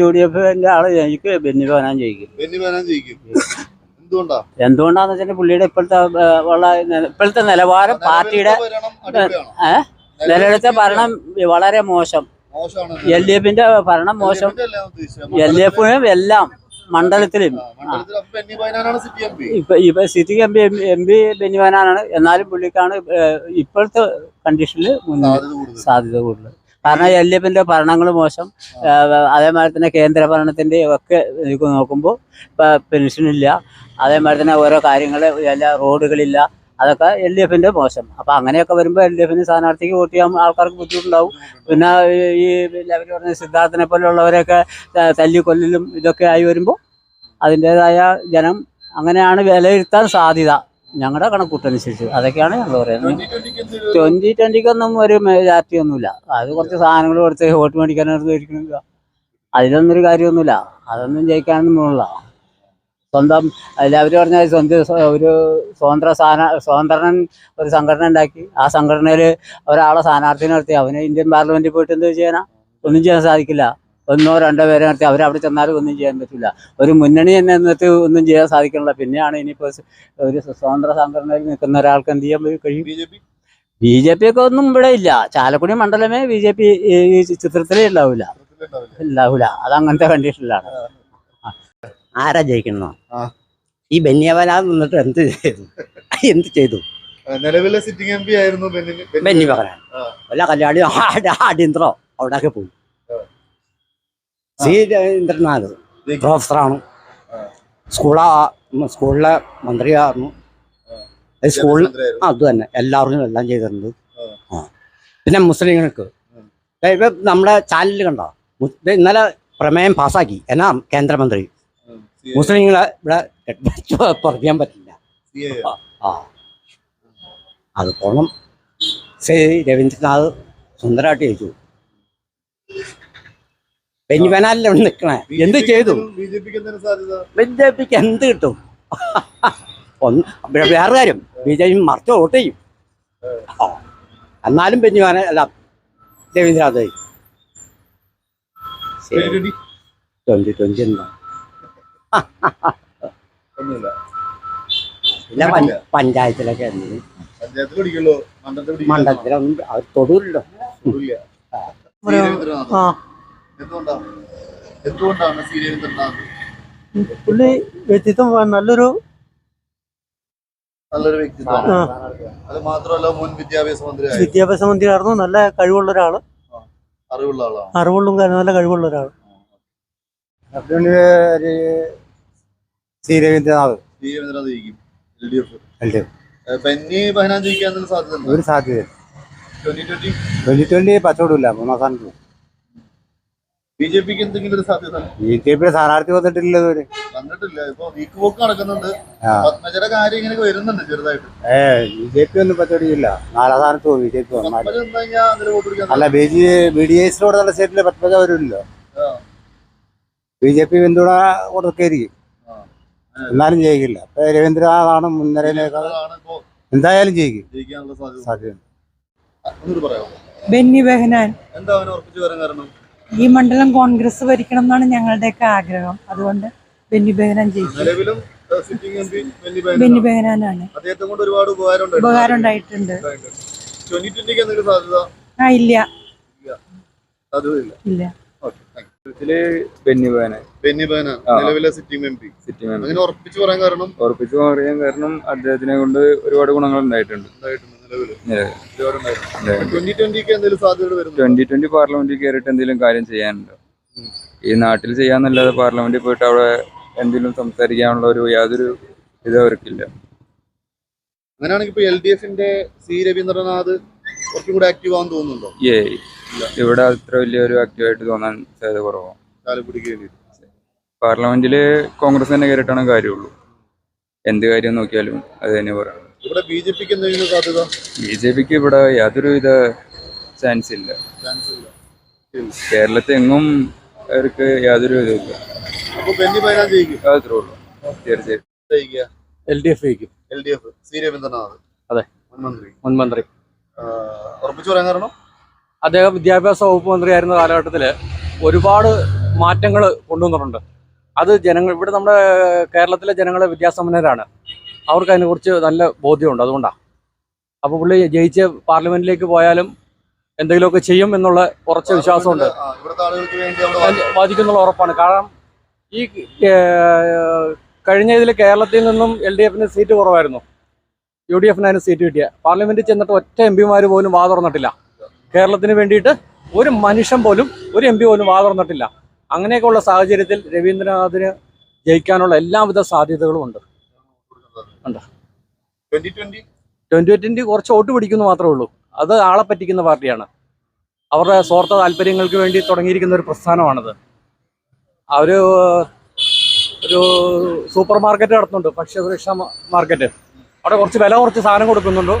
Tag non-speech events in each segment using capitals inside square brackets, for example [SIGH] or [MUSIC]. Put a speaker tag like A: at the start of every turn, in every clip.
A: U D എഫിന്റെ ആൾ ജയിക്കും ബെന്നി ബഹനാൻ ജയിക്കും.
B: ബെന്നി ബഹനാൻ ജയിക്കും. എന്തുകൊണ്ടാ?
A: എന്തുകൊണ്ടാന്ന് വെച്ചാൽ പുള്ളിയുടെ ഇപ്പോഴത്തെ ഉള്ള ഇപ്പോഴത്തെ നിലവാരം പാർട്ടിയുടെ? നിലവിലത്തെ ഭരണം വളരെ മോശം. എൽ ഡി എഫിന്റെ ഭരണം മോശം. എൽ ഡി എഫിനും എല്ലാം മണ്ഡലത്തിലും. ഇപ്പൊ sitting M P M P Benny ബഹനാനാണ് എന്നാലും പുള്ളിക്കാണ് ഇപ്പോഴത്തെ കണ്ടീഷനിൽ
B: സാധ്യത കൂടുതൽ.
A: കാരണം എൽ ഡി എഫിന്റെ ഭരണങ്ങൾ മോശം. അതേമാതിരി തന്നെ കേന്ദ്ര ഭരണത്തിന്റെ ഒക്കെ നോക്കുമ്പോൾ പെൻഷനില്ല. അതേമാതിരി തന്നെ ഓരോ കാര്യങ്ങൾ എല്ലാ റോഡുകളില്ല. അതൊക്കെ എൽ ഡി എഫിന്റെ മോശം. അപ്പൊ അങ്ങനെയൊക്കെ വരുമ്പോൾ എൽ ഡി എഫിന് സ്ഥാനാർത്ഥിക്ക് വോട്ട് ചെയ്യാൻ ആൾക്കാർക്ക് ബുദ്ധിമുട്ടുണ്ടാവും. പിന്നെ ഈ അവർ പറഞ്ഞ സിദ്ധാർത്ഥനെ പോലെയുള്ളവരെയൊക്കെ തല്ലിക്കൊല്ലലും ഇതൊക്കെ ആയി വരുമ്പോൾ അതിന്റെതായ ജനം അങ്ങനെയാണ് വിലയിരുത്താൻ സാധ്യത. ഞങ്ങളുടെ കണക്കൂട്ടനുസരിച്ച്. അതൊക്കെയാണ് ഞങ്ങൾ പറയുന്നത്.
B: ട്വന്റി
A: ട്വന്റിക്കൊന്നും ഒരു ഒന്നുമില്ല അത് കുറച്ച് സാധനങ്ങൾ കൊടുത്ത് വോട്ട് മേടിക്കാനായിട്ട് ഇരിക്കണില്ല അതിലൊന്നും ഒരു കാര്യമൊന്നുമില്ല. അതൊന്നും ജയിക്കാനൊന്നുമില്ല സ്വന്തം അവർ പറഞ്ഞാൽ സ്വന്തം ഒരു സ്വതന്ത്ര സ്ഥാന സ്വതന്ത്രൻ ഒരു സംഘടന ഉണ്ടാക്കി. ആ സംഘടനയിൽ ഒരാളെ സ്ഥാനാർത്ഥി നിർത്തി. അവന് ഇന്ത്യൻ പാർലമെന്റിൽ പോയിട്ട് എന്ത് ചെയ്യാനാ? ഒന്നും ചെയ്യാൻ സാധിക്കില്ല. ഒന്നോ രണ്ടോ പേരെ നിർത്തി അവരവിടെ ചെന്നാലും ഒന്നും ചെയ്യാൻ പറ്റില്ല ഒരു മുന്നണി തന്നെ നിർത്തി ഒന്നും ചെയ്യാൻ സാധിക്കണില്ല. പിന്നെയാണ് ഇനിയിപ്പോൾ ഒരു സ്വതന്ത്ര സംഘടനയിൽ നിൽക്കുന്ന ഒരാൾക്ക് എന്ത് ചെയ്യാൻ കഴിയും?
B: B J P?
A: B J P ഒക്കെ ഒന്നും ഇവിടെ ഇല്ല. ചാലക്കുടി മണ്ഡലമേ ബി ജെ പി ഈ ചിത്രത്തിലേ ഉണ്ടാവില്ല ഉണ്ടാവില്ല അത് അങ്ങനത്തെ കണ്ടീഷനിലാണ്
C: ആരാ ജയിക്കണോ
B: ആ.
C: ഈ ബെന്യാവനാ നിന്നിട്ട് എന്ത് ചെയ്തു? എന്ത് ചെയ്തു?
B: നിലവിലെ സിറ്റിംഗ് എം പി ആയിരുന്നു ബെന്നി
C: ബെന്നി
B: അല്ല
C: വല്ല കല്യാണിയോ അടിയന്തരോ? അവിടെയൊക്കെ പോയി. സി രവീന്ദ്രനാഥ്. പ്രൊഫസറാണ്. സ്കൂളാ സ്കൂളിലെ മന്ത്രിയായിരുന്നു. സ്കൂളിൽ ആ, അത് തന്നെ. എല്ലാവർക്കും എല്ലാം ചെയ്തിട്ടുണ്ട്.
B: ആ.
C: പിന്നെ മുസ്ലിങ്ങൾക്ക്. ഇപ്പൊ നമ്മുടെ ചാനലിൽ കണ്ടോ? ഇന്നലെ പ്രമേയം പാസ്സാക്കി. എന്നാ കേന്ദ്രമന്ത്രി? മുസ്ലിങ്ങളെ ഇവിടെ പറയാൻ പറ്റില്ല. ആ അത് പോണം. ശ്രീ രവീന്ദ്രനാഥ് സുന്ദരമായിട്ട് ചെയ്തു ബെഞ്ചിബനാലിൽ ഇവിടെ നിൽക്കണേ. എന്ത് ചെയ്തു?
B: ബി ജെ പിക്ക്
C: എന്ത് കിട്ടും? [LAUGHS] ഒന്ന് വേറെ കാര്യം. ബി ജെ പി മറിച്ച് വോട്ട് ചെയ്യും. ആ. എന്നാലും ബെഞ്ചിബാന അല്ല രവീന്ദ്രനാഥ്.
B: ട്വന്റി ട്വന്റി
C: എന്താ? ഇല്ല പഞ്ച- പഞ്ചായത്തിലൊക്കെ. മണ്ഡലത്തിലൊന്നും അവർ തൊടൂല്ലോ
B: ഇല്ല. എന്തുകൊണ്ടാണ്? സി രവീന്ദ്രനാഥ്
D: പുള്ളി വ്യക്തിത്വം നല്ലൊരു
B: നല്ലൊരു വ്യക്തിത്വമാണ്. അത് മാത്രമല്ല മുൻ വിദ്യാഭ്യാസ മന്ത്രി
D: വിദ്യാഭ്യാസ മന്ത്രിയായിരുന്നു. നല്ല കഴിവുള്ള ഒരാൾ.
B: അറിവുള്ള ആളാണ്.
D: അറിവുള്ളും നല്ല കഴിവുള്ള ഒരാൾ.
E: സി രവീന്ദ്രനാഥ്
B: സി രവീന്ദ്രനാഥ് ജയിക്കും L D F.
E: L D F.
B: Benny Behanan ജയിക്കാൻ സാധ്യത
E: ഒരു സാധ്യത.
B: Twenty twenty?
E: ട്വന്റി മൂന്നാം സ്ഥാനത്ത്.
B: ബി ജെ പിക്ക് എന്തെങ്കിലും ഒരു സാധ്യത?
E: ബി ജെ പി സ്ഥാനാർത്ഥി വന്നിട്ടില്ല ഇതുവരെ.
B: വന്നിട്ടില്ല. ഇപ്പൊ നീക്കുപോക്ക് നടക്കുന്നുണ്ട്. പത്മജയുടെ കാര്യം ഇങ്ങനെ വരുന്നുണ്ട് ചെറുതായിട്ട്.
E: ഏ ബി ജെ പി ഒന്നും പച്ചോടിയില്ല നാലാം സ്ഥാനത്ത് പോകും ബി ജെ പി വന്നാൽ. അല്ല ബി ജെ ബി ഡി എസിലൂടെ നല്ല സ്റ്റേറ്റിൽ പത്മജ വരുമല്ലോ.
B: ആ.
E: ബി ജെ പി പിന്തുണ കൊടുക്കായിരിക്കും. എന്നാലും ജയിക്കില്ല. ഇപ്പൊ രവീന്ദ്രനാഥാണ് മുൻനിരയിലേക്കാൾ എന്തായാലും ജയിക്കും.
B: ജയിക്കാനുള്ള സാധ്യത.
F: ബെന്നി ബെഹനാൻ.
B: എന്താ അവനെ ഉറപ്പിച്ചു വരാൻ കാരണം?
F: ഈ മണ്ഡലം കോൺഗ്രസ് ഭരിക്കണം എന്നാണ് ഞങ്ങളുടെയൊക്കെ ആഗ്രഹം. അതുകൊണ്ട് ബെന്നി ബെഹനാൻ ജയിക്കും
B: ബെന്നി
F: ബെഹനാനാണ്.
B: ഉപകാരം
F: ഉണ്ടായിട്ടുണ്ട്. ആ ഇല്ല. ഇല്ല.
B: ഉറപ്പിച്ചു പറയാൻ കാരണം?
G: അദ്ദേഹത്തിനെ കൊണ്ട് ഒരുപാട് ഗുണങ്ങൾ ഉണ്ടായിട്ടുണ്ട്.
B: ട്വന്റി
G: ട്വന്റി പാർലമെന്റിൽ കയറിയിട്ട് എന്തെങ്കിലും കാര്യം ചെയ്യാനുണ്ടോ? ഈ നാട്ടിൽ ചെയ്യാന്നല്ലാതെ പാർലമെന്റിൽ പോയിട്ട് അവിടെ എന്തെങ്കിലും സംസാരിക്കാനുള്ള ഒരു യാതൊരു ഇത് അവർക്കില്ല.
B: അങ്ങനെയാണെങ്കിൽ ഇപ്പൊ എൽ ഡി എഫിന്റെ സി രവീന്ദ്രനാഥ് കുറച്ചും കൂടെ ആക്റ്റീവ് ആവാൻ തോന്നുന്നുണ്ടോ?
G: ഏ ഇവിടെ അത്ര വലിയൊരു ആക്റ്റീവായിട്ട് തോന്നാൻ സാധ്യത കുറവാണ് പാർലമെന്റിൽ കോൺഗ്രസ് തന്നെ കയറിയിട്ടാണ് കാര്യമുള്ളൂ. എന്ത് കാര്യം നോക്കിയാലും അത് തന്നെ പറയണം
B: ഇവിടെ ബി ജെ പിക്ക് എന്തെങ്കിലും സാധ്യത?
G: ബി ജെ പിക്ക് ഇവിടെ യാതൊരുവിധ ചാൻസ് ഇല്ല
B: ചാൻസ് ഇല്ല
G: കേരളത്തിൽ എങ്ങും അവർക്ക് യാതൊരു ഇതുമില്ല
B: അപ്പൊ ബെന്നി ബഹനാൻ ജയിക്കും?
G: അത്രേ ഉള്ളൂ. തീർച്ചയായും
B: ജയിക്കുക?
D: എൽ ഡി എഫ് ജയിക്കും.
B: L D F. C Raveendranath?
D: അതെ.
B: ഉറപ്പിച്ചു പറയാൻ കാരണം?
D: അദ്ദേഹം വിദ്യാഭ്യാസ വകുപ്പ് മന്ത്രിയായിരുന്ന കാലഘട്ടത്തിൽ ഒരുപാട്
H: മാറ്റങ്ങൾ കൊണ്ടുവന്നിട്ടുണ്ട്. അത് ജനങ്ങൾ ഇവിടെ നമ്മുടെ കേരളത്തിലെ ജനങ്ങളെ വിദ്യാസമ്പന്നരാണ്. അവർക്ക് അതിനെക്കുറിച്ച് നല്ല ബോധ്യമുണ്ട് അതുകൊണ്ടാണ് അപ്പോൾ പുള്ളി ജയിച്ച് പാർലമെന്റിലേക്ക് പോയാലും എന്തെങ്കിലുമൊക്കെ ചെയ്യും എന്നുള്ള ഉറച്ച വിശ്വാസമുണ്ട്. ബാധിക്കുന്നുള്ള ഉറപ്പാണ്. കാരണം ഈ കഴിഞ്ഞ ഇതിൽ കേരളത്തിൽ നിന്നും എൽ ഡി എഫിന് സീറ്റ് കുറവായിരുന്നു. യു ഡി എഫിനായിരുന്നു സീറ്റ് കിട്ടിയ. പാർലമെന്റിൽ ചെന്നിട്ട് ഒറ്റ എം പിമാർ പോലും വാ തുറന്നിട്ടില്ല. കേരളത്തിന് വേണ്ടിയിട്ട് ഒരു മനുഷ്യൻ പോലും ഒരു എം പി പോലും വാ തുറന്നിട്ടില്ല. അങ്ങനെയൊക്കെയുള്ള സാഹചര്യത്തിൽ രവീന്ദ്രനാഥിന് ജയിക്കാനുള്ള എല്ലാവിധ സാധ്യതകളും ഉണ്ട്.
B: ട്വന്റി ട്വന്റി
H: കുറച്ച് വോട്ട് പിടിക്കുന്നു മാത്രമേ ഉള്ളൂ. അത് ആളെ പറ്റിക്കുന്ന പാർട്ടിയാണ്. അവരുടെ സ്വാർത്ഥ താല്പര്യങ്ങൾക്ക് വേണ്ടി തുടങ്ങിയിരിക്കുന്ന ഒരു പ്രസ്ഥാനമാണത്. അവർ ഒരു സൂപ്പർ മാർക്കറ്റ് നടത്തുന്നുണ്ട്. ഭക്ഷ്യസുരക്ഷാ മാർക്കറ്റ്. അവിടെ കുറച്ച് വില കുറച്ച് സാധനം കൊടുക്കുന്നുണ്ട്.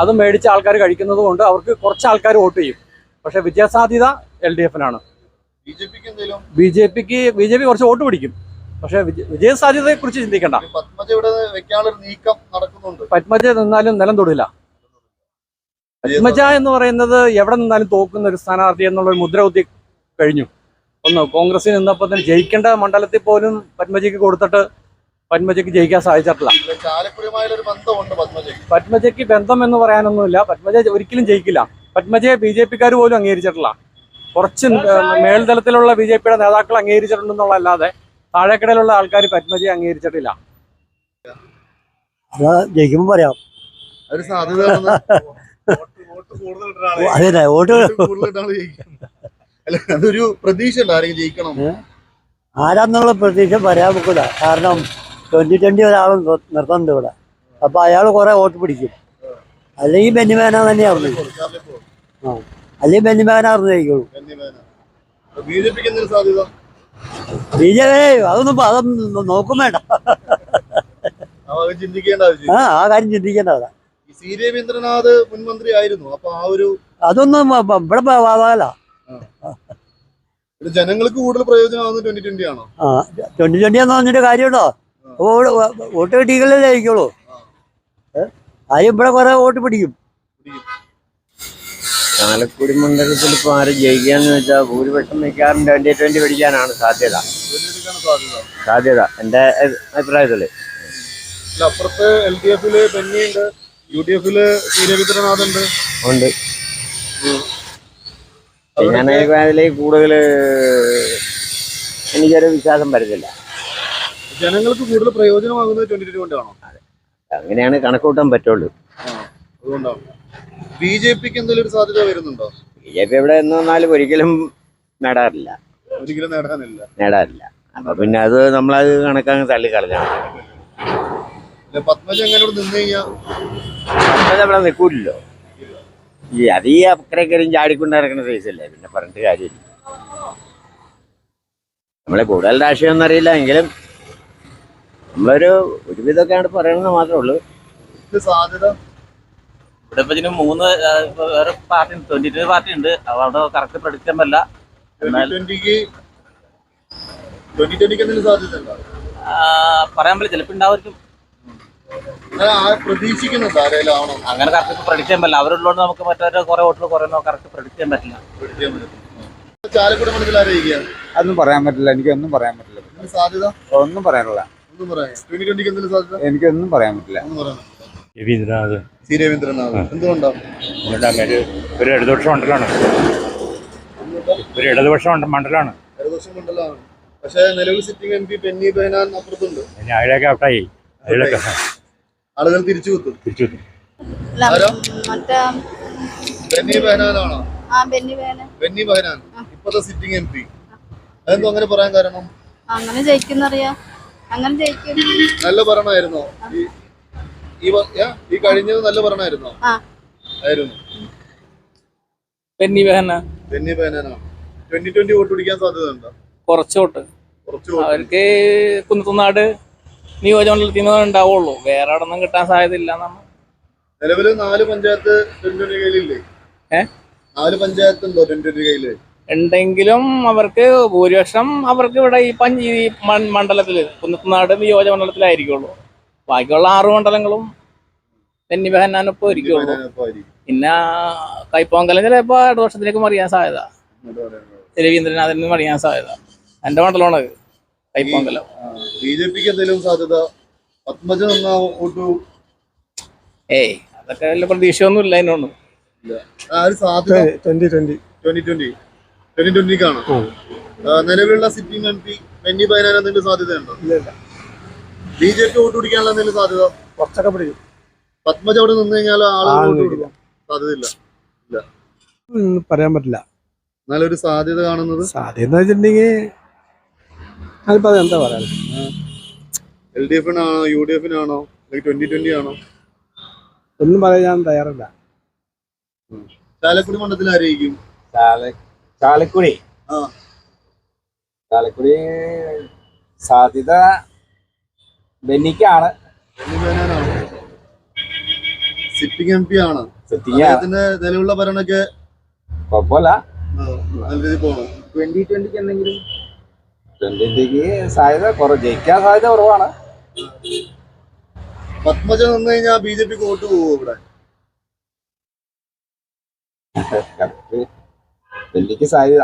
H: അത് മേടിച്ച് ആൾക്കാർ കഴിക്കുന്നത് കൊണ്ട് അവർക്ക് കുറച്ച് ആൾക്കാർ വോട്ട് ചെയ്യും. പക്ഷെ വിജയസാധ്യത എൽ ഡി എഫിനാണ്.
B: ബി ജെ പിക്ക്
H: ബി ജെ പിക്ക് ബി ജെ പി കുറച്ച് വോട്ട് പിടിക്കും. പക്ഷെ വിജയ സാധ്യതയെ കുറിച്ച് ചിന്തിക്കണ്ട.
B: പത്മജ ഇവിടെ വെക്കാനുള്ള ഒരു നീക്കം നടക്കുന്നുണ്ട്.
H: പത്മജ നിന്നാലും നിലം തൊടില്ല. പത്മജ എന്ന് പറയുന്നത് എവിടെ നിന്നാലും തോക്കുന്ന ഒരു സ്ഥാനാർത്ഥി എന്നുള്ള ഒരു മുദ്ര കുത്തി കഴിഞ്ഞു. ഒന്ന് കോൺഗ്രസിൽ നിന്നപ്പോൾ തന്നെ ജയിക്കേണ്ട മണ്ഡലത്തിൽ പോലും പത്മജയ്ക്ക് കൊടുത്തിട്ട് പത്മജയ്ക്ക് ജയിക്കാൻ സാധിച്ചിട്ടില്ല.
B: പത്മജയ്ക്ക്.
H: ബന്ധം എന്ന് പറയാനൊന്നുമില്ല. പത്മജ ഒരിക്കലും ജയിക്കില്ല. പത്മജയെ ബി ജെ പിക്കാർ പോലും അംഗീകരിച്ചിട്ടില്ല. കുറച്ച് മേൽതലത്തിലുള്ള ബി ജെ പിയുടെ നേതാക്കൾ അംഗീകരിച്ചിട്ടുണ്ടെന്നുള്ളതല്ലാതെ താഴേക്കടയിലുള്ള ആൾക്കാർ പത്മജി അംഗീകരിച്ചിട്ടില്ല.
D: ജയിക്കുമ്പോ പറയാം.
B: ഒരു സാധ്യത
D: അതെ വോട്ട്
B: അതൊരു പ്രതീക്ഷ ജയിക്കണം.
D: ആരാന്നുള്ള പ്രതീക്ഷ പറയാൻ പോക്കൂല കാരണം ട്വന്റി ട്വന്റി ഒരാൾ നിർത്തുന്നുണ്ട് ഇവിടെ. അപ്പൊ അയാൾ കുറെ വോട്ട് പിടിക്കും. അല്ലെങ്കിൽ ബെന്നിമേന തന്നെയായിരുന്നു അല്ലെങ്കിൽ ബെന്നിമേനായിരുന്നു ജയിക്കുള്ളൂ.
B: ബി ജെ പിക്ക് സാധ്യത?
D: ബി ജെ പി അതൊന്നും അതൊന്നും നോക്കും വേണ്ട.
B: ചിന്തിക്കേണ്ട
D: ആ ആ കാര്യം ചിന്തിക്കേണ്ടതാ
B: സി രവീന്ദ്രനാഥ് മുൻമന്ത്രി ആയിരുന്നു. അപ്പൊ ആ ഒരു
D: അതൊന്നും ഇവിടെ വാതാകല
B: ഇത് ജനങ്ങൾക്ക് കൂടുതൽ പ്രയോജനമാകുന്നത് ട്വന്റി ട്വന്റി ആണോ?
D: ആ ട്വന്റി ട്വന്റി എന്ന് പറഞ്ഞിട്ട് കാര്യമുണ്ടോ? വോട്ട് വോട്ട് കിട്ടിയെങ്കിലേ ആരും ഇവിടെ കുറെ വോട്ട് പിടിക്കും.
E: ചാലക്കുടി മണ്ഡലത്തിൽ ഇപ്പോൾ ആര് ജയിക്കുകയെന്ന് വെച്ചാൽ ഭൂരിപക്ഷം മിക്കവാറും ട്വന്റി ട്വന്റി പിടിക്കാനാണ് സാധ്യത.
B: സാധ്യത.
E: എന്റെ
B: അഭിപ്രായത്തിൽ അപ്പുറത്ത് എൽ ഡി എഫിൽ യു ഡി എഫിൽ ഉണ്ട്.
E: ഉണ്ട് ഞാൻ അതിലേക്ക് കൂടുതൽ എനിക്കൊരു വിശ്വാസം വരുന്നില്ല
B: ജനങ്ങൾക്ക് കൂടുതൽ പ്രയോജനമാകുന്നത് ട്വന്റി ട്വന്റി ആണോ?
E: അങ്ങനെയാണ് കണക്കൂട്ടാൻ പറ്റുള്ളൂ.
B: അതുകൊണ്ടാണ് ബി ജെ പിക്ക് എന്തെങ്കിലും ഒരു സാധ്യത വരുന്നുണ്ടോ?
E: ബി ജെ പി എവിടെ എന്ന് വന്നാലും ഒരിക്കലും നേടാറില്ല.
B: ഒരിക്കലും നേടാനില്ല.
E: നേടാറില്ല. അപ്പൊ പിന്നെ അത് നമ്മളത് കണക്കങ്ങ് തള്ളിക്കളഞ്ഞാൽ
B: ഇല്ല, പത്മജ എങ്ങനെ ഇവിടെ നിന്ന് കഴിഞ്ഞാൽ
E: മതി അവിടെ നിൽക്കൂലല്ലോ ഈ അത് ഈ അക്കരക്കരും ചാടിക്കൊണ്ട് നടക്കുന്ന സൈസല്ലേ പിന്നെ പറഞ്ഞിട്ട് കാര്യമില്ല. നമ്മളെ കൂടുതൽ രാഷ്ട്രീയം ഒന്നും അറിയില്ല എങ്കിലും നമ്മളൊരു ഒരുവിധമൊക്കെയാണ് പറയണമെന്ന് മാത്രമേ ഉള്ളൂ.
B: സാധ്യത
I: ഇവിടെ ഇപ്പൊ ഇതിന് മൂന്ന് വേറെ പാർട്ടി ട്വന്റി ട്വന്റി പാർട്ടി ഉണ്ട് അവിടെ കറക്റ്റ് പ്രഡിക്റ്റ് ചെയ്യാൻ പറ്റില്ല
B: ട്വന്റി ട്വന്റിക്ക് ട്വന്റി ട്വന്റിക്ക് എന്തെങ്കിലും സാധ്യത ഉണ്ടോ?
I: ആ, പറയാൻ പറ്റില്ല. ചിലപ്പോ ഉണ്ടാവും
B: അങ്ങനെ
I: കറക്റ്റ് പ്രഡിക്റ്റ് ചെയ്യാൻ പറ്റില്ല. അവരുള്ളതുകൊണ്ട് നമുക്ക് മറ്റൊരു കുറെ വോട്ടുകൾ കുറെ കറക്റ്റ് പ്രഡിക്റ്റ് ചെയ്യാൻ പറ്റില്ല.
J: അതൊന്നും പറയാൻ പറ്റില്ല. എനിക്കൊന്നും പറയാൻ പറ്റില്ല.
B: സാധ്യത?
J: ഒന്നും
B: പറയാനുള്ള
J: എനിക്കൊന്നും പറയാൻ പറ്റില്ല.
D: രവീന്ദ്രനാഥ്.
B: സി രവീന്ദ്രനാഥ്. എന്തുകൊണ്ടാണ്
D: ഒരു ഇടതുപക്ഷ മണ്ഡലമാണ് ഒരു ഇടതുപക്ഷ മണ്ഡലമാണ്
B: ഇടതുപക്ഷം മണ്ഡലമാണ് പക്ഷേ നിലവിൽ sitting M P Benny Behanan അപ്പുറത്തുണ്ട്.
D: പിന്നെ അയാളൊക്കെ ഔട്ടായി. അയാളൊക്കെ
B: ആളുകൾ തിരിച്ചു കുത്തും.
D: തിരിച്ചു
B: ബെന്നി ബെഹനാനാണോ
K: ബെന്നി
B: ബെഹനാൻ ഇപ്പോഴത്തെ സിറ്റിംഗ് എം പി. അതെന്തോ അങ്ങനെ പറയാൻ കാരണം?
K: അങ്ങനെ ജയിക്കുന്നറിയാ. അങ്ങനെ ജയിക്കും.
B: നല്ല ഭരണമായിരുന്നോ? ഈ ഈ യാ, ഈ കഴിഞ്ഞത് നല്ല പറഞ്ഞായിരുന്നോ
K: ആ.
B: ആയിരുന്നു.
I: പെന്നി വേന
B: പെന്നി ബെഹനാനാണ്? ട്വന്റി ട്വന്റി വോട്ട് പിടിക്കാൻ സാധ്യത ഉണ്ടോ
I: കുറച്ച് വോട്ട്. അവർക്ക് കുന്നത്തുനാട് നിയോജകമണ്ഡലത്തിൽ നിന്ന് ഉണ്ടാവുള്ളൂ. വേറെ അവിടെ നിന്നും കിട്ടാൻ സാധ്യത ഇല്ല എന്നാണ്.
B: നിലവിൽ നാല് പഞ്ചായത്ത് ട്വന്റി കയ്യിലില്ലേ?
I: ഏ?
B: നാല് പഞ്ചായത്ത് ഉണ്ടോ ട്വന്റി കയ്യിൽ?
I: ഉണ്ടെങ്കിലും അവർക്ക് ഭൂരിപക്ഷം അവർക്ക് ഇവിടെ ഈ പഞ്ച് മണ്ഡലത്തിൽ കുന്നത്തുനാട് നിയോജക മണ്ഡലത്തിലായിരിക്കുള്ളൂ ബാക്കിയുള്ള ആറ് മണ്ഡലങ്ങളും തെന്നി ബഹന്നാനൊപ്പം ഇരിക്കുള്ളൂ. പിന്നെ കൈപ്പോങ്കലം ചിലപ്പോ ഇടതുപക്ഷത്തിലേക്ക് മറിയാൻ സാധ്യത.
B: മറിയാൻ
I: രവീന്ദ്രനാഥിന് പണിയാൻ സാധ്യത എന്റെ മണ്ഡലമാണ് കൈപ്പോങ്കലം കൈപ്പൊങ്കലം
B: ബി ജെ പിക്ക് എന്തെങ്കിലും സാധ്യത? പത്മജ
I: ഏയ് അതൊക്കെ വല്ല പ്രതീക്ഷയൊന്നും ഇല്ല. അതിനൊന്നും
B: നിലവിലുള്ള സിറ്റിംഗ് എം പി ബെന്നി ബൈനാനന്ദിന്റെ സാധ്യതയുണ്ടോ? സാധ്യതയുണ്ടോ ബി ജെ പി വോട്ട് പിടിക്കാനുള്ള എന്തെങ്കിലും സാധ്യത?
D: കുറച്ചൊക്കെ പിടിക്കും.
B: പത്മജ അവിടെ നിന്ന് കഴിഞ്ഞാൽ ആളുകൾ
D: ആൾ
B: വോട്ട്. കൊടുക്കും. സാധ്യതയില്ല.
D: പറയാൻ പറ്റില്ല.
B: എന്നാലൊരു സാധ്യത കാണുന്നത്?
D: സാധ്യത എന്ന് വെച്ചിട്ടുണ്ടെങ്കിൽ അതിപ്പോ എന്താ പറയാ?
B: എൽ ഡി എഫിനാണോ യു ഡി എഫിനാണോ അല്ലെങ്കിൽ ട്വന്റി ട്വന്റി ആണോ?
D: ഒന്നും പറയാൻ ഞാൻ തയ്യാറല്ല.
B: ചാലക്കുടി മണ്ഡലത്തിൽ ആരായിരിക്കും?
J: ചാലക്കുടി?
B: ആ.
J: ചാലക്കുടി സാധ്യത ബെന്നിക്കാണ്.
B: സിറ്റിംഗ് എം പി ആണ്. അദ്ദേഹത്തിന്റെ നിലവിലുള്ള ഭരണമൊക്കെ
J: കുഴപ്പമില്ല.
B: ആ, നല്ല രീതിയിൽ പോകണം
J: ട്വന്റി ട്വന്റിക്ക് എന്തെങ്കിലും? ട്വന്റി ട്വന്റിക്ക് സാധ്യത കുറവ്. ജയിക്കാൻ സാധ്യത കുറവാണ്.
B: പത്മജ നിന്ന് കഴിഞ്ഞാൽ ബി ജെ പിക്ക് വോട്ട് പോവോ ഇവിടെ?
J: ബെന്നിക്ക് സാധ്യത.